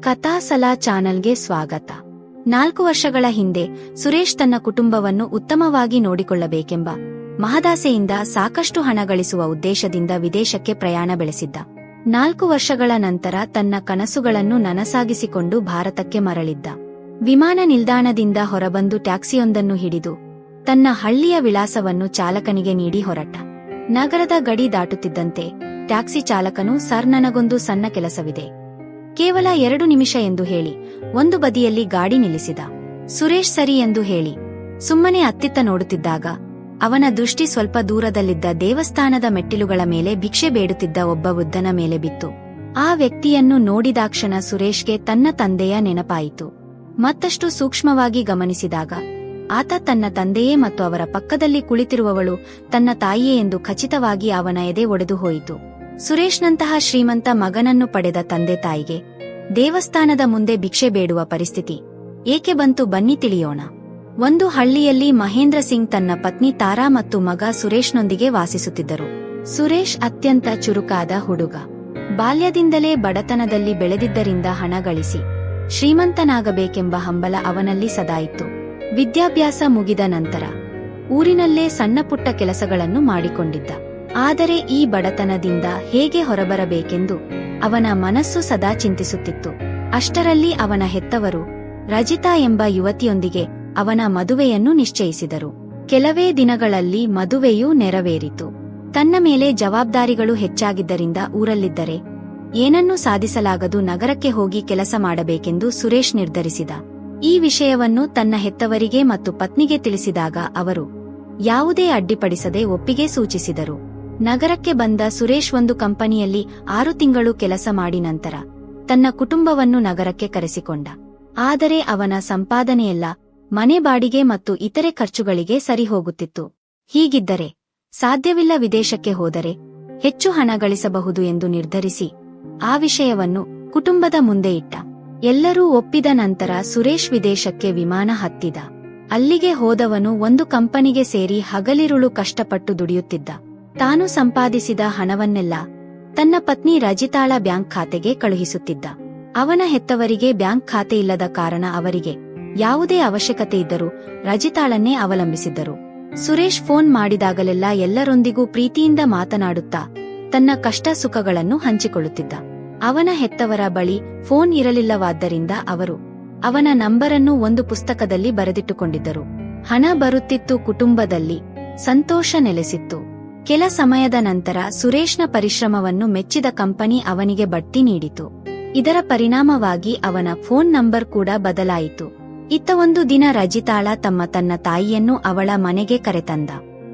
ಕಥಾಸಲಾ ಚಾನಲ್ಗೆ ಸ್ವಾಗತ. ನಾಲ್ಕು ವರ್ಷಗಳ ಹಿಂದೆ ಸುರೇಶ್ ತನ್ನ ಕುಟುಂಬವನ್ನು ಉತ್ತಮವಾಗಿ ನೋಡಿಕೊಳ್ಳಬೇಕೆಂಬ ಮಹದಾಸೆಯಿಂದ ಸಾಕಷ್ಟು ಹಣ ಗಳಿಸುವ ಉದ್ದೇಶದಿಂದ ವಿದೇಶಕ್ಕೆ ಪ್ರಯಾಣ ಬೆಳೆಸಿದ್ದ. ನಾಲ್ಕು ವರ್ಷಗಳ ನಂತರ ತನ್ನ ಕನಸುಗಳನ್ನು ನನಸಾಗಿಸಿಕೊಂಡು ಭಾರತಕ್ಕೆ ಮರಳಿದ್ದ. ವಿಮಾನ ನಿಲ್ದಾಣದಿಂದ ಹೊರಬಂದು ಟ್ಯಾಕ್ಸಿಯೊಂದನ್ನು ಹಿಡಿದು ತನ್ನ ಹಳ್ಳಿಯ ವಿಳಾಸವನ್ನು ಚಾಲಕನಿಗೆ ನೀಡಿ ಹೊರಟ. ನಗರದ ಗಡಿ ದಾಟುತ್ತಿದ್ದಂತೆ ಟ್ಯಾಕ್ಸಿ ಚಾಲಕನು ಸರ್ ನನಗೊಂದು ಸಣ್ಣ ಕೆಲಸವಿದೆ. ಕೇವಲ ಎರಡು ನಿಮಿಷ ಎಂದು ಹೇಳಿ, ಒಂದು ಬದಿಯಲ್ಲಿ ಗಾಡಿ ನಿಲ್ಲಿಸಿದ. ಸುರೇಶ್ ಸರಿ ಎಂದು ಹೇಳಿ. ಸುಮ್ಮನೆ ಅತ್ತಿತ್ತ ನೋಡುತ್ತಿದ್ದಾಗ, ಅವನ ದೃಷ್ಟಿ ಸ್ವಲ್ಪ ದೂರದಲ್ಲಿದ್ದ ದೇವಸ್ಥಾನದ ಮೆಟ್ಟಿಲುಗಳ ಮೇಲೆ ಭಿಕ್ಷೆ ಬೇಡುತ್ತಿದ್ದ ಒಬ್ಬ ವೃದ್ಧನ ಮೇಲೆ ಬಿತ್ತು. ಆ ವ್ಯಕ್ತಿಯನ್ನು ನೋಡಿದಾಕ್ಷಣ ಸುರೇಶ್ಗೆ ತನ್ನ ತಂದೆಯ ನೆನಪಾಯಿತು. ಮತ್ತಷ್ಟು ಸೂಕ್ಷ್ಮವಾಗಿ ಗಮನಿಸಿದಾಗ, ಆತ ತನ್ನ ತಂದೆಯೇ ಮತ್ತು ಅವರ ಪಕ್ಕದಲ್ಲಿ ಕುಳಿತಿರುವವಳು ತನ್ನ ತಾಯಿಯೇ ಎಂದು ಖಚಿತವಾಗಿ ಅವನ ಎದೆ ಒಡೆದು ಹೋಯಿತು. ಸುರೇಶ್ನಂತಹ ಶ್ರೀಮಂತ ಮಗನನ್ನು ಪಡೆದ ತಂದೆ ತಾಯಿಗೆ ದೇವಸ್ಥಾನದ ಮುಂದೆ ಭಿಕ್ಷೆ ಬೇಡುವ ಪರಿಸ್ಥಿತಿ. ಏಕೆ ಬಂತು ಬನ್ನಿ ತಿಳಿಯೋಣ. ಒಂದು ಹಳ್ಳಿಯಲ್ಲಿ ಮಹೇಂದ್ರ ಸಿಂಗ್ ತನ್ನ ಪತ್ನಿ ತಾರಾ ಮತ್ತು ಮಗ ಸುರೇಶ್ನೊಂದಿಗೆ ವಾಸಿಸುತ್ತಿದ್ದರು. ಸುರೇಶ್ ಅತ್ಯಂತ ಚುರುಕಾದ ಹುಡುಗ. ಬಾಲ್ಯದಿಂದಲೇ ಬಡತನದಲ್ಲಿ ಬೆಳೆದಿದ್ದರಿಂದ ಹಣ ಗಳಿಸಿ. ಶ್ರೀಮಂತನಾಗಬೇಕೆಂಬ ಹಂಬಲ ಅವನಲ್ಲಿ ಸದಾಯಿತು ವಿದ್ಯಾಭ್ಯಾಸ ಮುಗಿದ ನಂತರ ಊರಿನಲ್ಲೇ ಸಣ್ಣಪುಟ್ಟ ಕೆಲಸಗಳನ್ನು ಮಾಡಿಕೊಂಡಿದ್ದ. ಆದರೆ ಈ ಬಡತನದಿಂದ ಹೇಗೆ ಹೊರಬರಬೇಕೆಂದು ಅವನ ಮನಸ್ಸು ಸದಾ ಚಿಂತಿಸುತ್ತಿತ್ತು. ಅಷ್ಟರಲ್ಲಿ ಅವನ ಹೆತ್ತವರು, ರಜಿತಾ ಎಂಬ ಯುವತಿಯೊಂದಿಗೆ ಅವನ ಮದುವೆಯನ್ನು ನಿಶ್ಚಯಿಸಿದರು. ಕೆಲವೇ ದಿನಗಳಲ್ಲಿ ಮದುವೆಯೂ ನೆರವೇರಿತು. ತನ್ನ ಮೇಲೆ ಜವಾಬ್ದಾರಿಗಳು ಹೆಚ್ಚಾಗಿದ್ದರಿಂದ ಊರಲ್ಲಿದ್ದರೆ, ಏನನ್ನೂ ಸಾಧಿಸಲಾಗದು ನಗರಕ್ಕೆ ಹೋಗಿ ಕೆಲಸ ಮಾಡಬೇಕೆಂದು ಸುರೇಶ್ ನಿರ್ಧರಿಸಿದ. ಈ ವಿಷಯವನ್ನು ತನ್ನ ಹೆತ್ತವರಿಗೆ ಮತ್ತು ಪತ್ನಿಗೆ ತಿಳಿಸಿದಾಗ ಅವರು ಯಾವುದೇ ಅಡ್ಡಿಪಡಿಸದೆ ಒಪ್ಪಿಗೆ ಸೂಚಿಸಿದರು. ನಗರಕ್ಕೆ ಬಂದ ಸುರೇಶ್ ಒಂದು ಕಂಪನಿಯಲ್ಲಿ ಆರು ತಿಂಗಳು ಕೆಲಸ ಮಾಡಿ ನಂತರ ತನ್ನ ಕುಟುಂಬವನ್ನು ನಗರಕ್ಕೆ ಕರೆಸಿಕೊಂಡ. ಆದರೆ ಅವನ ಸಂಪಾದನೆಯೆಲ್ಲ ಮನೆ ಬಾಡಿಗೆ ಮತ್ತು ಇತರೆ ಖರ್ಚುಗಳಿಗೆ ಸರಿ ಹೋಗುತ್ತಿತ್ತು. ಹೀಗಿದ್ದರೆ ಸಾಧ್ಯವಿಲ್ಲ ವಿದೇಶಕ್ಕೆ ಹೋದರೆ ಹೆಚ್ಚು ಹಣ ಗಳಿಸಬಹುದು ಎಂದು ನಿರ್ಧರಿಸಿ ಆ ವಿಷಯವನ್ನು ಕುಟುಂಬದ ಮುಂದೆ ಇಟ್ಟ. ಎಲ್ಲರೂ ಒಪ್ಪಿದ ನಂತರ ಸುರೇಶ್ ವಿದೇಶಕ್ಕೆ ವಿಮಾನ ಹತ್ತಿದ. ಅಲ್ಲಿಗೆ ಹೋದವನು ಒಂದು ಕಂಪನಿಗೆ ಸೇರಿ ಹಗಲಿರುಳು ಕಷ್ಟಪಟ್ಟು ದುಡಿಯುತ್ತಿದ್ದ. ತಾನು ಸಂಪಾದಿಸಿದ ಹಣವನ್ನೆಲ್ಲ ತನ್ನ ಪತ್ನಿ ರಜಿತಾಳ ಬ್ಯಾಂಕ್ ಖಾತೆಗೆ ಕಳುಹಿಸುತ್ತಿದ್ದ. ಅವನ ಹೆತ್ತವರಿಗೆ ಬ್ಯಾಂಕ್ ಖಾತೆ ಇಲ್ಲದ ಕಾರಣ ಅವರಿಗೆ ಯಾವುದೇ ಅವಶ್ಯಕತೆ ಇದ್ದರೂ ರಜಿತಾಳನ್ನೇ ಅವಲಂಬಿಸಿದ್ದರು. ಸುರೇಶ್ ಫೋನ್ ಮಾಡಿದಾಗಲೆಲ್ಲ ಎಲ್ಲರೊಂದಿಗೂ ಪ್ರೀತಿಯಿಂದ ಮಾತನಾಡುತ್ತಾ ತನ್ನ ಕಷ್ಟ ಸುಖಗಳನ್ನು ಹಂಚಿಕೊಳ್ಳುತ್ತಿದ್ದ. ಅವನ ಹೆತ್ತವರ ಬಳಿ ಫೋನ್ ಇರಲಿಲ್ಲವಾದ್ದರಿಂದ ಅವರು ಅವನ ನಂಬರನ್ನು ಒಂದು ಪುಸ್ತಕದಲ್ಲಿ ಬರೆದಿಟ್ಟುಕೊಂಡಿದ್ದರು. ಹಣ ಬರುತ್ತಿತ್ತು ಕುಟುಂಬದಲ್ಲಿ ಸಂತೋಷ ನೆಲೆಸಿತ್ತು. ಕೆಲ ಸಮಯದ ನಂತರ ಸುರೇಶ್ನ ಪರಿಶ್ರಮವನ್ನು ಮೆಚ್ಚಿದ ಕಂಪನಿ ಅವನಿಗೆ ಬಡ್ತಿ ನೀಡಿತು. ಇದರ ಪರಿಣಾಮವಾಗಿ ಅವನ ಫೋನ್ ನಂಬರ್ ಕೂಡ ಬದಲಾಯಿತು. ಇತ್ತ ಒಂದು ದಿನ ರಜಿತಾಳ ತಮ್ಮ ತನ್ನ ತಾಯಿಯನ್ನು ಅವಳ ಮನೆಗೆ ಕರೆತಂದ.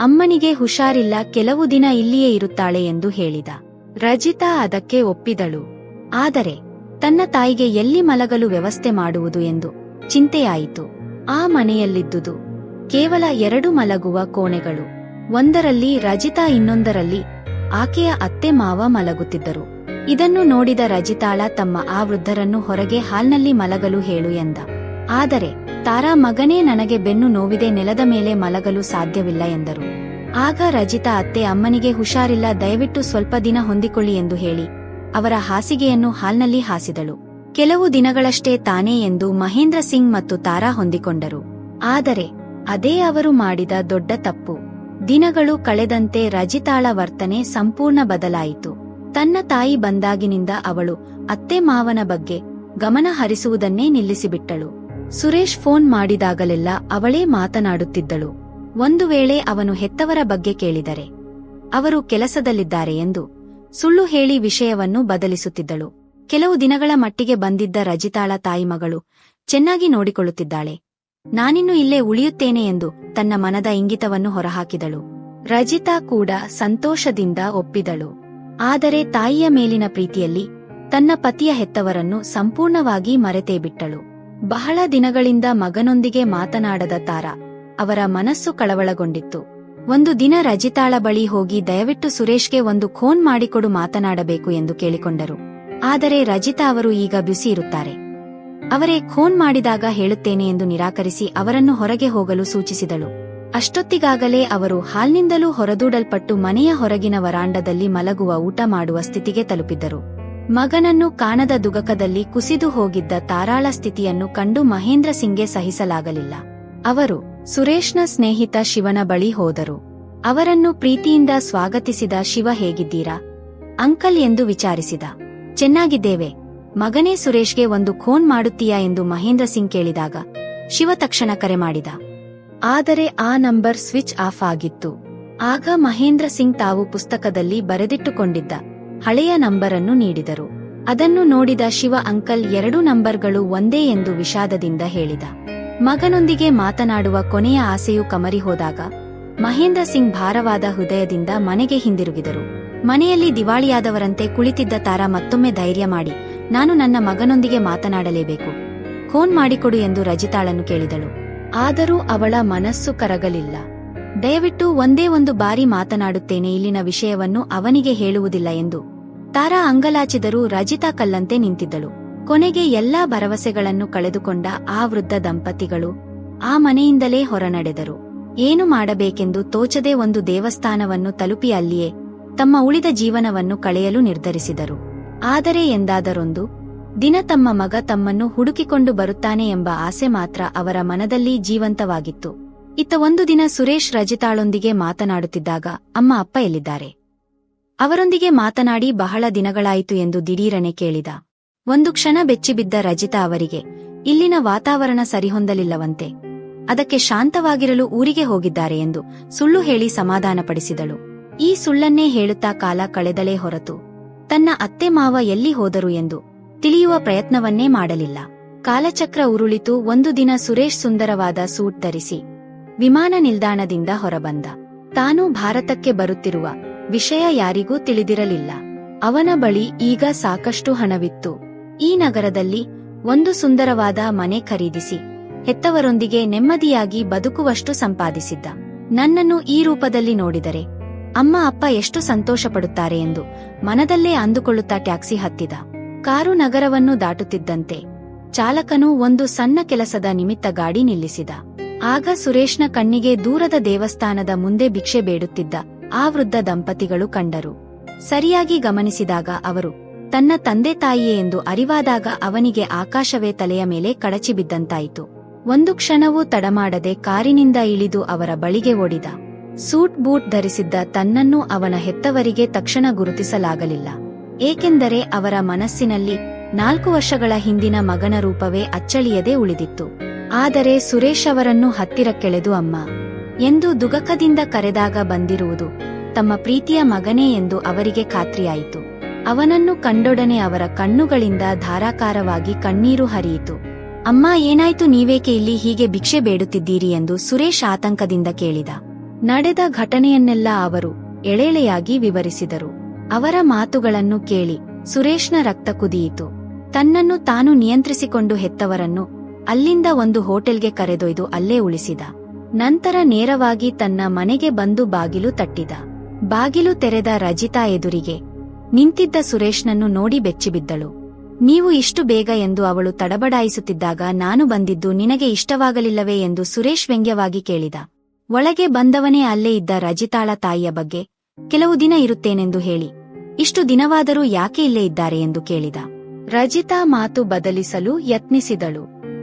ಅಮ್ಮನಿಗೆ ಹುಷಾರಿಲ್ಲ, ಕೆಲವು ದಿನ ಇಲ್ಲಿಯೇ ಇರುತ್ತಾಳೆ ಎಂದು ಹೇಳಿದ. ರಜಿತಾ ಅದಕ್ಕೆ ಒಪ್ಪಿದಳು. ಆದರೆ, ತನ್ನ ತಾಯಿಗೆ ಎಲ್ಲಿ ಮಲಗಲು ವ್ಯವಸ್ಥೆ ಮಾಡುವುದು ಎಂದು ಚಿಂತೆಯಾಯಿತು. ಆ ಮನೆಯಲ್ಲಿದ್ದುದು ಕೇವಲ ಎರಡು ಮಲಗುವ ಕೋಣೆಗಳು. ಒಂದರಲ್ಲಿ ರಜಿತಾ, ಇನ್ನೊಂದರಲ್ಲಿ ಆಕೆಯ ಅತ್ತೆ ಮಾವ ಮಲಗುತ್ತಿದ್ದರು. ಇದನ್ನು ನೋಡಿದ ರಜಿತಾಳ ತಮ್ಮ ಆ ವೃದ್ಧರನ್ನು ಹೊರಗೆ ಹಾಲ್ನಲ್ಲಿ ಮಲಗಲು ಹೇಳು ಎಂದ. ಆದರೆ, ತಾರಾ ಮಗನೇ ನನಗೆ ಬೆನ್ನು ನೋವಿದೆ, ನೆಲದ ಮೇಲೆ ಮಲಗಲು ಸಾಧ್ಯವಿಲ್ಲ ಎಂದರು. ಆಗ ರಜಿತಾ ಅತ್ತೆ ಅಮ್ಮನಿಗೆ ಹುಷಾರಿಲ್ಲ, ದಯವಿಟ್ಟು ಸ್ವಲ್ಪ ದಿನ ಹೊಂದಿಕೊಳ್ಳಿ ಎಂದು ಹೇಳಿ ಅವರ ಹಾಸಿಗೆಯನ್ನು ಹಾಲ್ನಲ್ಲಿ ಹಾಸಿದಳು. ಕೆಲವು ದಿನಗಳಷ್ಟೇ ತಾನೇ ಎಂದು ಮಹೇಂದ್ರ ಸಿಂಗ್ ಮತ್ತು ತಾರಾ ಹೊಂದಿಕೊಂಡರು. ಆದರೆ, ಅದೇ ಅವರು ಮಾಡಿದ ದೊಡ್ಡ ತಪ್ಪು. ದಿನಗಳು ಕಳೆದಂತೆ ರಜಿತಾಳ ವರ್ತನೆ ಸಂಪೂರ್ಣ ಬದಲಾಯಿತು. ತನ್ನ ತಾಯಿ ಬಂದಾಗಿನಿಂದ ಅವಳು ಅತ್ತೆ ಮಾವನ ಬಗ್ಗೆ ಗಮನ ಹರಿಸುವುದನ್ನೇ ನಿಲ್ಲಿಸಿಬಿಟ್ಟಳು. ಸುರೇಶ್ ಫೋನ್ ಮಾಡಿದಾಗಲೆಲ್ಲ ಅವಳೇ ಮಾತನಾಡುತ್ತಿದ್ದಳು. ಒಂದು ವೇಳೆ ಅವನು ಹೆತ್ತವರ ಬಗ್ಗೆ ಕೇಳಿದರೆ, ಅವರು ಕೆಲಸದಲ್ಲಿದ್ದಾರೆ ಎಂದು ಸುಳ್ಳು ಹೇಳಿ ವಿಷಯವನ್ನು ಬದಲಿಸುತ್ತಿದ್ದಳು. ಕೆಲವು ದಿನಗಳ ಮಟ್ಟಿಗೆ ಬಂದಿದ್ದ ರಜಿತಾಳ ತಾಯಿ ಮಗಳು ಚೆನ್ನಾಗಿ ನೋಡಿಕೊಳ್ಳುತ್ತಿದ್ದಾಳೆ. ನಾನಿನ್ನು ಇಲ್ಲೇ ಉಳಿಯುತ್ತೇನೆ ಎಂದು ತನ್ನ ಮನದ ಇಂಗಿತವನ್ನು ಹೊರಹಾಕಿದಳು. ರಜಿತಾ ಕೂಡ ಸಂತೋಷದಿಂದ ಒಪ್ಪಿದಳು. ಆದರೆ ತಾಯಿಯ ಮೇಲಿನ ಪ್ರೀತಿಯಲ್ಲಿ ತನ್ನ ಪತಿಯ ಹೆತ್ತವರನ್ನು ಸಂಪೂರ್ಣವಾಗಿ ಮರೆತೇ ಬಿಟ್ಟಳು ಬಹಳ ದಿನಗಳಿಂದ ಮಗನೊಂದಿಗೆ ಮಾತನಾಡದ ತಾರಾ ಅವರ ಮನಸ್ಸು ಕಳವಳಗೊಂಡಿತ್ತು. ಒಂದು ದಿನ ರಜಿತಾಳ ಬಳಿ ಹೋಗಿ ದಯವಿಟ್ಟು ಸುರೇಶ್ಗೆ ಒಂದು ಖೋನ್ ಮಾಡಿಕೊಡು ಮಾತನಾಡಬೇಕು ಎಂದು ಕೇಳಿಕೊಂಡರು. ಆದರೆ ರಜಿತಾ ಅವರು ಈಗ ಬ್ಯುಸಿ ಇರುತ್ತಾರೆ. ಅವರೇ ಖೋನ್ ಮಾಡಿದಾಗ ಹೇಳುತ್ತೇನೆ ಎಂದು ನಿರಾಕರಿಸಿ ಅವರನ್ನು ಹೊರಗೆ ಹೋಗಲು ಸೂಚಿಸಿದಳು. ಅಷ್ಟೊತ್ತಿಗಾಗಲೇ ಅವರು ಹಾಲ್ನಿಂದಲೂ ಹೊರದೂಡಲ್ಪಟ್ಟು ಮನೆಯ ಹೊರಗಿನ ವರಾಂಡದಲ್ಲಿ ಮಲಗುವ ಊಟ ಮಾಡುವ ಸ್ಥಿತಿಗೆ ತಲುಪಿದ್ದರು. ಮಗನನ್ನು ಕಾಣದ ದುಗಕದಲ್ಲಿ ಕುಸಿದು ಹೋಗಿದ್ದ ತಾರಾಳ ಸ್ಥಿತಿಯನ್ನು ಕಂಡು ಮಹೇಂದ್ರ ಸಿಂಗ್ಗೆ ಸಹಿಸಲಾಗಲಿಲ್ಲ. ಅವರು ಸುರೇಶ್ನ ಸ್ನೇಹಿತ ಶಿವನ ಬಳಿ ಹೋದರು. ಅವರನ್ನು ಪ್ರೀತಿಯಿಂದ ಸ್ವಾಗತಿಸಿದ ಶಿವ ಹೇಗಿದ್ದೀರಾ? ಅಂಕಲ್ ಎಂದು ವಿಚಾರಿಸಿದ. ಚೆನ್ನಾಗಿದ್ದೇವೆ. ಮಗನೇ ಸುರೇಶ್ಗೆ ಒಂದು ಖೋನ್ ಮಾಡುತ್ತೀಯಾ ಎಂದು ಮಹೇಂದ್ರ ಸಿಂಗ್ ಕೇಳಿದಾಗ, ಶಿವ ತಕ್ಷಣ ಕರೆ ಮಾಡಿದ. ಆದರೆ ಆ ನಂಬರ್ ಸ್ವಿಚ್ ಆಫ್ ಆಗಿತ್ತು. ಆಗ ಮಹೇಂದ್ರ ಸಿಂಗ್ ತಾವು ಪುಸ್ತಕದಲ್ಲಿ ಬರೆದಿಟ್ಟುಕೊಂಡಿದ್ದ ಹಳೆಯ ನಂಬರನ್ನು ನೀಡಿದರು. ಅದನ್ನು ನೋಡಿದ ಶಿವ ಅಂಕಲ್ ಎರಡೂ ನಂಬರ್ಗಳು ಒಂದೇ ಎಂದು ವಿಷಾದದಿಂದ ಹೇಳಿದ. ಮಗನೊಂದಿಗೆ ಮಾತನಾಡುವ ಕೊನೆಯ ಆಸೆಯು ಕಮರಿ ಹೋದಾಗ, ಮಹೇಂದ್ರ ಸಿಂಗ್ ಭಾರವಾದ ಹೃದಯದಿಂದ ಮನೆಗೆ ಹಿಂದಿರುಗಿದರು. ಮನೆಯಲ್ಲಿ ದಿವಾಳಿಯಾದವರಂತೆ ಕುಳಿತಿದ್ದ ತಾರಾ ಮತ್ತೊಮ್ಮೆ ಧೈರ್ಯ ಮಾಡಿ ನಾನು ನನ್ನ ಮಗನೊಂದಿಗೆ ಮಾತನಾಡಲೇಬೇಕು. ಫೋನ್ ಮಾಡಿಕೊಡು ಎಂದು ರಜಿತಾಳನ್ನು ಕೇಳಿದಳು. ಆದರೂ ಅವಳ ಮನಸ್ಸು ಕರಗಲಿಲ್ಲ. ದಯವಿಟ್ಟು ಒಂದೇ ಒಂದು ಬಾರಿ ಮಾತನಾಡುತ್ತೇನೆ ಇಲ್ಲಿನ ವಿಷಯವನ್ನು ಅವನಿಗೆ ಹೇಳುವುದಿಲ್ಲ ಎಂದು. ತಾರಾ ಅಂಗಲಾಚಿದರೂ ರಜಿತಾ ಕಲ್ಲಂತೆ ನಿಂತಿದ್ದಳು. ಕೊನೆಗೆ ಎಲ್ಲಾ ಭರವಸೆಗಳನ್ನು ಕಳೆದುಕೊಂಡ ಆ ವೃದ್ಧ ದಂಪತಿಗಳು ಆ ಮನೆಯಿಂದಲೇ ಹೊರನಡೆದರು. ಏನು ಮಾಡಬೇಕೆಂದು ತೋಚದೆ ಒಂದು ದೇವಸ್ಥಾನವನ್ನು ತಲುಪಿ ಅಲ್ಲಿಯೇ ತಮ್ಮ ಉಳಿದ ಜೀವನವನ್ನು ಕಳೆಯಲು ನಿರ್ಧರಿಸಿದರು. ಆದರೆ ಎಂದಾದರೊಂದು, ದಿನ ತಮ್ಮ ಮಗ ತಮ್ಮನ್ನು ಹುಡುಕಿಕೊಂಡು ಬರುತ್ತಾನೆ ಎಂಬ ಆಸೆ ಮಾತ್ರ ಅವರ ಮನದಲ್ಲಿ ಜೀವಂತವಾಗಿತ್ತು. ಇತ್ತ ಒಂದು ದಿನ ಸುರೇಶ್ ರಜಿತಾಳೊಂದಿಗೆ ಮಾತನಾಡುತ್ತಿದ್ದಾಗ ಅಮ್ಮ ಅಪ್ಪ ಎಲ್ಲಿದ್ದಾರೆ? ಅವರೊಂದಿಗೆ ಮಾತನಾಡಿ ಬಹಳ ದಿನಗಳಾಯಿತು ಎಂದು ದಿಢೀರನೆ ಕೇಳಿದ. ಒಂದು ಕ್ಷಣ ಬೆಚ್ಚಿಬಿದ್ದ ರಜಿತಾ ಅವರಿಗೆ, ಇಲ್ಲಿನ ವಾತಾವರಣ ಸರಿಹೊಂದಲಿಲ್ಲವಂತೆ. ಅದಕ್ಕೆ ಶಾಂತವಾಗಿರಲು ಊರಿಗೆ ಹೋಗಿದ್ದಾರೆ ಎಂದು ಸುಳ್ಳು ಹೇಳಿ ಸಮಾಧಾನಪಡಿಸಿದಳು. ಈ ಸುಳ್ಳನ್ನೇ ಹೇಳುತ್ತಾ ಕಾಲ ಕಳೆದಲೇ ಹೊರತು. ತನ್ನ ಅತ್ತೆ ಮಾವ ಎಲ್ಲಿ ಹೋದರು ಎಂದು ತಿಳಿಯುವ ಪ್ರಯತ್ನವನ್ನೇ ಮಾಡಲಿಲ್ಲ. ಕಾಲಚಕ್ರ ಉರುಳಿತು, ಒಂದು ದಿನ ಸುರೇಶ್ ಸುಂದರವಾದ ಸೂಟ್ ಧರಿಸಿ ವಿಮಾನ ನಿಲ್ದಾಣದಿಂದ ಹೊರಬಂದ. ತಾನು ಭಾರತಕ್ಕೆ ಬರುತ್ತಿರುವ ವಿಷಯ ಯಾರಿಗೂ ತಿಳಿದಿರಲಿಲ್ಲ. ಅವನ ಬಳಿ ಈಗ ಸಾಕಷ್ಟು ಹಣವಿತ್ತು. ಈ ನಗರದಲ್ಲಿ ಒಂದು ಸುಂದರವಾದ ಮನೆ ಖರೀದಿಸಿ, ಹೆತ್ತವರೊಂದಿಗೆ ನೆಮ್ಮದಿಯಾಗಿ ಬದುಕುವಷ್ಟು ಸಂಪಾದಿಸಿದ್ದ. ನನ್ನನ್ನು ಈ ರೂಪದಲ್ಲಿ ನೋಡಿದರೆ ಅಮ್ಮ, ಅಪ್ಪ ಎಷ್ಟು ಸಂತೋಷಪಡುತ್ತಾರೆ ಎಂದು ಮನದಲ್ಲೇ ಅಂದುಕೊಳ್ಳುತ್ತಾ ಟ್ಯಾಕ್ಸಿ ಹತ್ತಿದ. ಕಾರು ನಗರವನ್ನು ದಾಟುತ್ತಿದ್ದಂತೆ ಚಾಲಕನು ಒಂದು ಸಣ್ಣ ಕೆಲಸದ ನಿಮಿತ್ತ ಗಾಡಿ ನಿಲ್ಲಿಸಿದ. ಆಗ ಸುರೇಶ್ನ ಕಣ್ಣಿಗೆ ದೂರದ ದೇವಸ್ಥಾನದ ಮುಂದೆ ಭಿಕ್ಷೆ ಬೇಡುತ್ತಿದ್ದ ಆ ವೃದ್ಧ ದಂಪತಿಗಳು ಕಂಡರು. ಸರಿಯಾಗಿ ಗಮನಿಸಿದಾಗ ಅವರು, ತನ್ನ ತಂದೆ ತಾಯಿಯೇ ಎಂದು ಅರಿವಾದಾಗ ಅವನಿಗೆ ಆಕಾಶವೇ ತಲೆಯ ಮೇಲೆ ಕಡಚಿಬಿದ್ದಂತಾಯಿತು. ಒಂದು ಕ್ಷಣವೂ ತಡಮಾಡದೆ ಕಾರಿನಿಂದ ಇಳಿದು ಅವರ ಬಳಿಗೆ ಓಡಿದ. ಸೂಟ್ ಬೂಟ್ ಧರಿಸಿದ್ದ ತನ್ನನ್ನು ಅವನ ಹೆತ್ತವರಿಗೆ ತಕ್ಷಣ ಗುರುತಿಸಲಾಗಲಿಲ್ಲ. ಏಕೆಂದರೆ ಅವರ ಮನಸ್ಸಿನಲ್ಲಿ ನಾಲ್ಕು ವರ್ಷಗಳ ಹಿಂದಿನ ಮಗನ ರೂಪವೇ ಅಚ್ಚಳಿಯದೆ ಉಳಿದಿತ್ತು. ಆದರೆ ಸುರೇಶ್ ಅವರನ್ನು ಹತ್ತಿರಕ್ಕೆಳೆದು ಅಮ್ಮ, ಎಂದು ದುಗಕದಿಂದ ಕರೆದಾಗ ಬಂದಿರುವುದು ತಮ್ಮ ಪ್ರೀತಿಯ ಮಗನೇ ಎಂದು ಅವರಿಗೆ ಖಾತ್ರಿಯಾಯಿತು. ಅವನನ್ನು ಕಂಡೊಡನೆ ಅವರ ಕಣ್ಣುಗಳಿಂದ ಧಾರಾಕಾರವಾಗಿ ಕಣ್ಣೀರು ಹರಿಯಿತು. ಅಮ್ಮ, ಏನಾಯ್ತು, ನೀವೇಕೆ ಇಲ್ಲಿ ಹೀಗೆ ಭಿಕ್ಷೆ ಬೇಡುತ್ತಿದ್ದೀರಿ ಎಂದು ಸುರೇಶ್ ಆತಂಕದಿಂದ ಕೇಳಿದ. ನಡೆದ ಘಟನೆಯನ್ನೆಲ್ಲ ಅವರು ಎಳೆಳೆಯಾಗಿ ವಿವರಿಸಿದರು. ಅವರ ಮಾತುಗಳನ್ನು ಕೇಳಿ ಸುರೇಶ್ನ ರಕ್ತ ಕುದಿಯಿತು. ತನ್ನನ್ನು ತಾನು ನಿಯಂತ್ರಿಸಿಕೊಂಡು ಹೆತ್ತವರನ್ನು ಅಲ್ಲಿಂದ ಒಂದು ಹೋಟೆಲ್ಗೆ ಕರೆದೊಯ್ದು ಅಲ್ಲೇ ಉಳಿಸಿದ. ನಂತರ ನೇರವಾಗಿ ತನ್ನ ಮನೆಗೆ ಬಂದು ಬಾಗಿಲು ತಟ್ಟಿದ. ಬಾಗಿಲು ತೆರೆದ ರಜಿತಾ ಎದುರಿಗೆ ನಿಂತಿದ್ದ ಸುರೇಶ್ನನ್ನು ನೋಡಿ ಬೆಚ್ಚಿಬಿದ್ದಳು. ನೀವು ಇಷ್ಟು ಬೇಗ ಎಂದು ಅವಳು ತಡಬಡಾಯಿಸುತ್ತಿದ್ದಾಗ ನಾನು ಬಂದಿದ್ದು ನಿನಗೆ ಇಷ್ಟವಾಗಲಿಲ್ಲವೇ? ಎಂದು ಸುರೇಶ್ ವ್ಯಂಗ್ಯವಾಗಿ ಕೇಳಿದ. ಒಳಗೆ ಬಂದವನೇ ಅಲ್ಲೇ ಇದ್ದ ರಜಿತಾಳ ತಾಯಿಯ ಬಗ್ಗೆ ಕೆಲವು ದಿನ ಇರುತ್ತೇನೆಂದು ಹೇಳಿ, ಇಷ್ಟು ದಿನವಾದರೂ ಯಾಕೆ ಇಲ್ಲೇ ಇದ್ದಾರೆ ಎಂದು ಕೇಳಿದ. ರಜಿತಾ ಮಾತು ಬದಲಿಸಲು ಯತ್ನಿಸಿದಳು.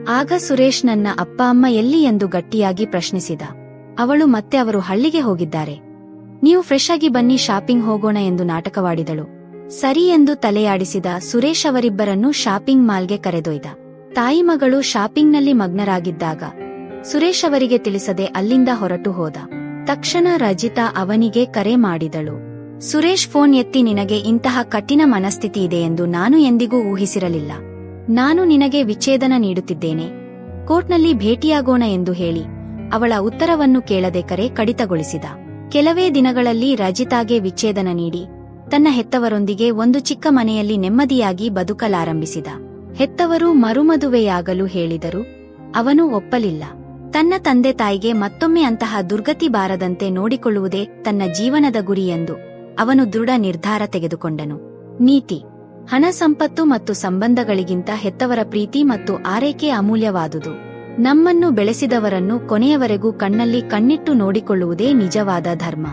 ಆಗ ಸುರೇಶ್ ನನ್ನ ಅಪ್ಪ ಅಮ್ಮ ಎಲ್ಲಿ ಎಂದು ಗಟ್ಟಿಯಾಗಿ ಪ್ರಶ್ನಿಸಿದ. ಅವಳು ಮತ್ತೆ ಅವರು ಹಳ್ಳಿಗೆ ಹೋಗಿದ್ದಾರೆ. ನೀವು ಫ್ರೆಶ್ ಆಗಿ ಬನ್ನಿ ಶಾಪಿಂಗ್ ಹೋಗೋಣ ಎಂದು ನಾಟಕವಾಡಿದಳು. ಸರಿ ಎಂದು ತಲೆಯಾಡಿಸಿದ ಸುರೇಶ್ ಅವರಿಬ್ಬರನ್ನು ಶಾಪಿಂಗ್ ಮಾಲ್ಗೆ ಕರೆದೊಯ್ದ. ತಾಯಿ ಮಗಳು ಶಾಪಿಂಗ್ನಲ್ಲಿ ಮಗ್ನರಾಗಿದ್ದಾಗ ಸುರೇಶ್ ಅವರಿಗೆ ತಿಳಿಸದೆ ಅಲ್ಲಿಂದ ಹೊರಟು ಹೋದ. ತಕ್ಷಣ ರಜಿತಾ ಅವನಿಗೆ ಕರೆ ಮಾಡಿದಳು. ಸುರೇಶ್ ಫೋನ್ ಎತ್ತಿ ನಿನಗೆ ಇಂತಹ ಕಠಿಣ ಮನಸ್ಥಿತಿ ಇದೆ ಎಂದು ನಾನು ಎಂದಿಗೂ ಊಹಿಸಿರಲಿಲ್ಲ. ನಾನು ನಿನಗೆ ವಿಚ್ಛೇದನ ನೀಡುತ್ತಿದ್ದೇನೆ. ಕೋರ್ಟ್ನಲ್ಲಿ ಭೇಟಿಯಾಗೋಣ ಎಂದು ಹೇಳಿ, ಅವಳ ಉತ್ತರವನ್ನು ಕೇಳದೆ ಕರೆ ಕಡಿತಗೊಳಿಸಿದ. ಕೆಲವೇ ದಿನಗಳಲ್ಲಿ ರಜಿತಾಗೆ ವಿಚ್ಛೇದನ ನೀಡಿ, ತನ್ನ ಹೆತ್ತವರೊಂದಿಗೆ ಒಂದು ಚಿಕ್ಕ ಮನೆಯಲ್ಲಿ ನೆಮ್ಮದಿಯಾಗಿ ಬದುಕಲಾರಂಭಿಸಿದ. ಹೆತ್ತವರು ಮರುಮದುವೆಯಾಗಲು ಹೇಳಿದರು, ಅವನು ಒಪ್ಪಲಿಲ್ಲ. ತನ್ನ ತಂದೆ ತಾಯಿಗೆ ಮತ್ತೊಮ್ಮೆ ಅಂತಹ ದುರ್ಗತಿ ಬಾರದಂತೆ ನೋಡಿಕೊಳ್ಳುವುದೇ ತನ್ನ ಜೀವನದ ಗುರಿ ಎಂದು ಅವನು ದೃಢ ನಿರ್ಧಾರ ತೆಗೆದುಕೊಂಡನು. ನೀತಿ. ಹಣ ಸಂಪತ್ತು ಮತ್ತು ಸಂಬಂಧಗಳಿಗಿಂತ ಹೆತ್ತವರ ಪ್ರೀತಿ ಮತ್ತು ಆರೈಕೆ ಅಮೂಲ್ಯವಾದುದು. ನಮ್ಮನ್ನು ಬೆಳೆಸಿದವರನ್ನು ಕೊನೆಯವರೆಗೂ ಕಣ್ಣಲ್ಲಿ ಕಣ್ಣಿಟ್ಟು ನೋಡಿಕೊಳ್ಳುವುದೇ ನಿಜವಾದ ಧರ್ಮ.